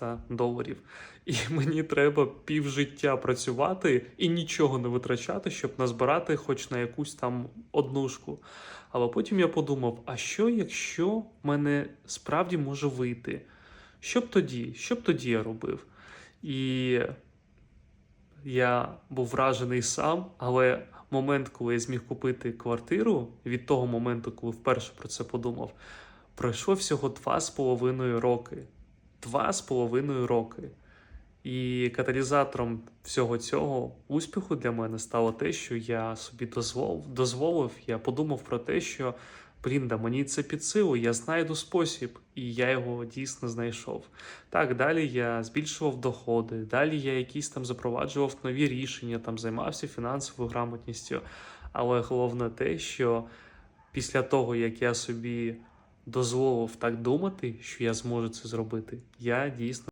300 доларів. І мені треба півжиття працювати і нічого не витрачати, щоб назбирати хоч на якусь там однушку. Але потім я подумав: а що, якщо в мене справді може вийти? Що б тоді? Що б тоді я робив? І я був вражений сам, але момент, коли я зміг купити квартиру, від того моменту, коли вперше про це подумав, пройшло всього два з половиною роки. Два з половиною роки. І каталізатором всього цього успіху для мене стало те, що я собі дозволив, дозволив, я подумав про те, що блін, да мені це під силу, я знайду спосіб, і я його дійсно знайшов. Так, далі я збільшував доходи, далі я якісь там запроваджував нові рішення, там займався фінансовою грамотністю. Але головне те, що після того, як я собі дозволив так думати, що я зможу це зробити, я дійсно.